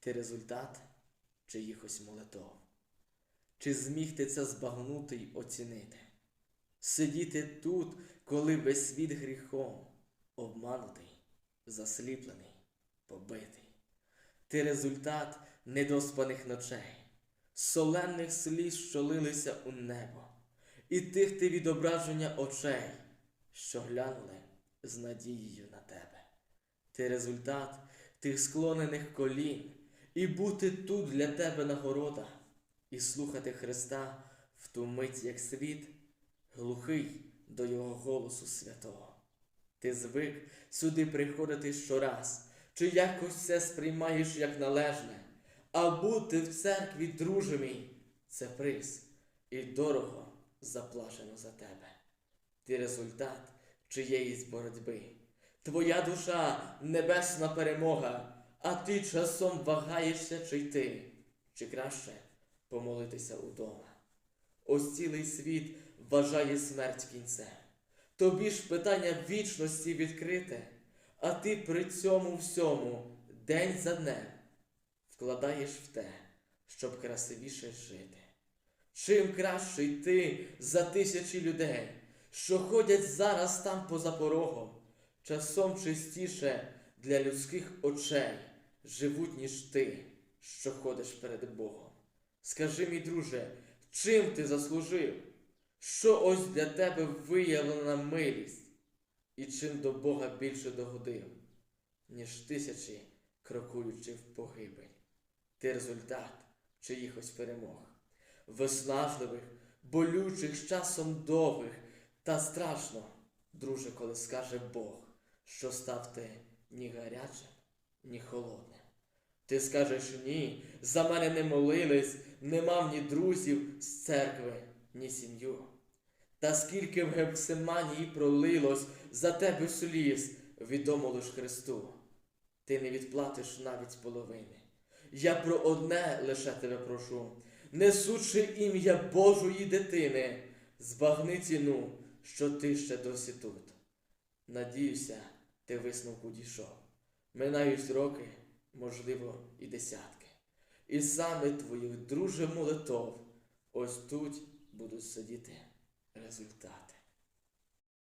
Ти результат чиїхось молитов. Чи зміг ти це збагнути й оцінити? Сидіти тут, коли весь світ гріхом, обманутий, засліплений, побитий. Ти результат недоспаних ночей, соленних сліз, що лилися у небо, і тих ти відображення очей, що глянули з надією на тебе. Ти результат тих склонених колін, і бути тут для тебе нагорода, і слухати Христа в ту мить, як світ, глухий до Його голосу святого. Ти звик сюди приходити щораз, чи якось все сприймаєш як належне, а бути в церкві, друже мій, це приз, і дорого заплачено за тебе. Ти результат чиєїсь боротьби. Твоя душа небесна перемога, а ти часом вагаєшся чи йти, чи краще помолитися удома. Ось цілий світ вважає смерть кінцем. Тобі ж питання вічності відкрите, а ти при цьому всьому день за днем вкладаєш в те, щоб красивіше жити. Чим краще йти за тисячі людей, що ходять зараз там поза порогом, часом чистіше для людських очей живуть, ніж ти, що ходиш перед Богом. Скажи, мій друже, чим ти заслужив? Що ось для тебе виявлена милість, і чим до Бога більше догодив, ніж тисячі, крокуючи в погибель. Ти результат чиїхось перемог, виснажливих, болючих, часом довгих, та страшно, друже, коли скаже Бог, що став ти ні гарячим, ні холодним. Ти скажеш ні, за мене не молились, не мав ні друзів з церкви, ні сім'ю. Та скільки в Гефсиманії пролилось за тебе сліз, відомо лиш Христу. Ти не відплатиш навіть половини. Я про одне лише тебе прошу, несучи ім'я Божої дитини, збагни ціну, що ти ще досі тут. Надіюся, ти висновку дійшов. Минають роки, можливо, і десятки. І саме твоїх друже молитов, ось тут будуть сидіти результати.